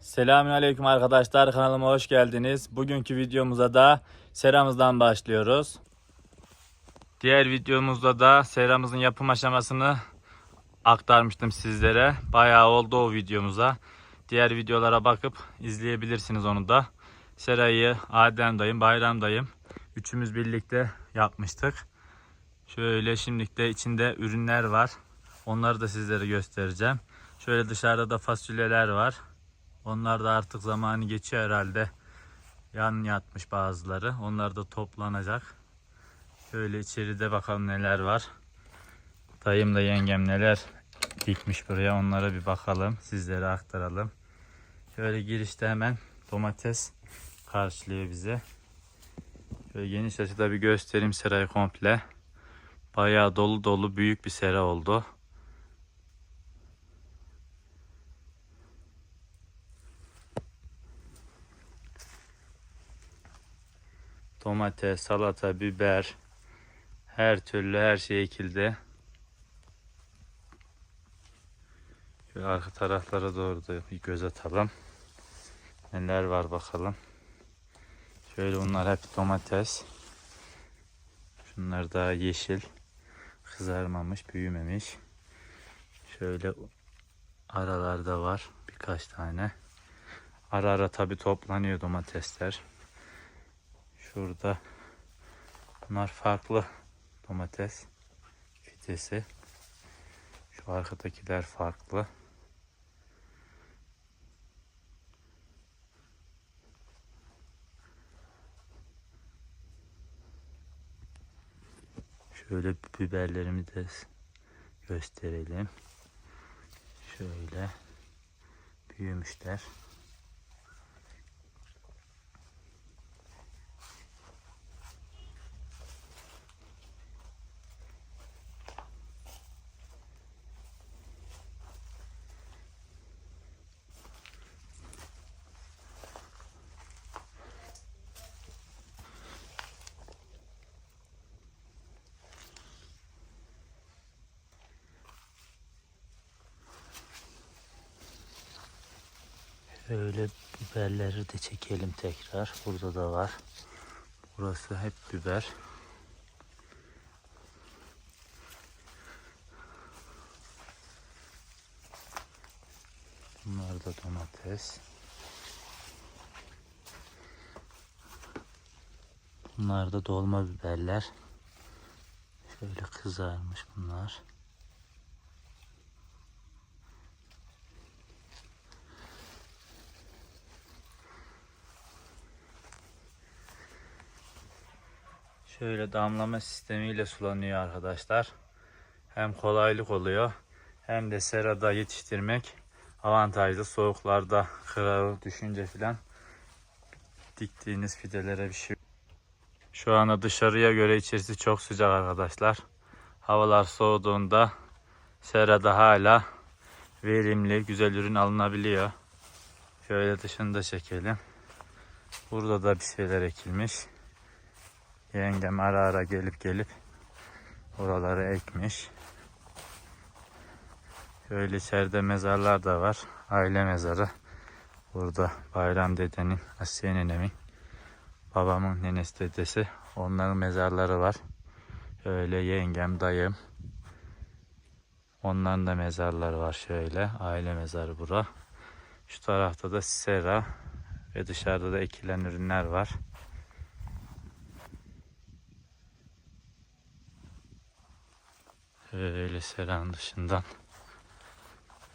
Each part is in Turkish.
Selamünaleyküm arkadaşlar kanalıma hoş geldiniz. Bugünkü videomuza da seramızdan başlıyoruz. Diğer videomuzda da seramızın yapım aşamasını aktarmıştım sizlere. Bayağı oldu o videomuza. Diğer videolara bakıp izleyebilirsiniz onu da. Serayı Adem dayım, Bayram dayım üçümüz birlikte yapmıştık. Şöyle şimdilik de içinde ürünler var. Onları da sizlere göstereceğim. Şöyle dışarıda da fasulyeler var. Onlar da artık zamanı geçiyor herhalde. Yan yatmış bazıları. Onlar da toplanacak. Şöyle içeride bakalım neler var. Dayım da yengem neler dikmiş buraya. Onlara bir bakalım. Sizlere aktaralım. Şöyle girişte hemen domates karşılıyor bize. Şöyle geniş açıda bir göstereyim serayı komple. Bayağı dolu dolu büyük bir sera oldu. Domates, salata, biber, her türlü her şey ekildi. Şöyle arka taraflara doğru da bir göz atalım. Neler var bakalım. Şöyle bunlar hep domates. Şunlar daha yeşil. Kızarmamış, büyümemiş. Şöyle aralarda var birkaç tane. Ara ara tabi toplanıyor domatesler. Şurada bunlar farklı domates fidesi. Şu arkadakiler farklı. Şöyle biberlerimi de gösterelim. Şöyle büyümüşler. Şöyle biberleri de çekelim tekrar. Burada da var. Burası hep biber. Bunlar da domates. Bunlar da dolma biberler. Şöyle kızarmış bunlar. Şöyle damlama sistemiyle sulanıyor arkadaşlar. Hem kolaylık oluyor hem de serada yetiştirmek avantajlı. Soğuklarda kırağı düşünce filan diktiğiniz fidelere bir şey. Şu anda dışarıya göre içerisi çok sıcak arkadaşlar. Havalar soğuduğunda serada hala verimli, güzel ürün alınabiliyor. Şöyle dışını da çekelim. Burada da bir şeyler ekilmiş. Yengem ara ara gelip gelip oraları ekmiş. Şöyle içeride mezarlar da var. Aile mezarı. Burada Bayram dedenin, Asiye nenemin, babamın nenesi dedesi. Onların mezarları var. Şöyle yengem, dayım. Onların da mezarları var şöyle. Aile mezarı bura. Şu tarafta da sera ve dışarıda da ekilen ürünler var. Öyle seranın dışından.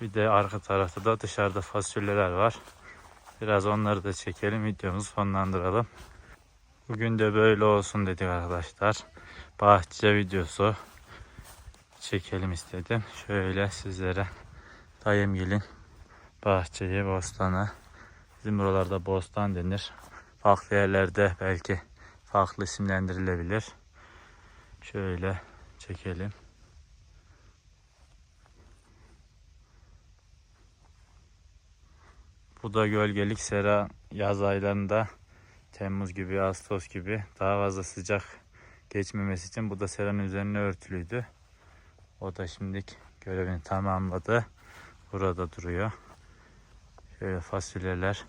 Bir de arka tarafta da dışarıda fasulyeler var. Biraz onları da çekelim videomuzu sonlandıralım. Bugün de böyle olsun dedik arkadaşlar. Bahçe videosu çekelim istedim. Şöyle sizlere dayım gelin bahçeyi, bostanı. Bizim buralarda bostan denir. Farklı yerlerde belki farklı isimlendirilebilir. Şöyle çekelim. Bu da gölgelik sera yaz aylarında Temmuz gibi, Ağustos gibi daha fazla sıcak geçmemesi için bu da seranın üzerine örtülüydü. O da şimdilik görevini tamamladı. Burada duruyor. Şöyle fasulyeler.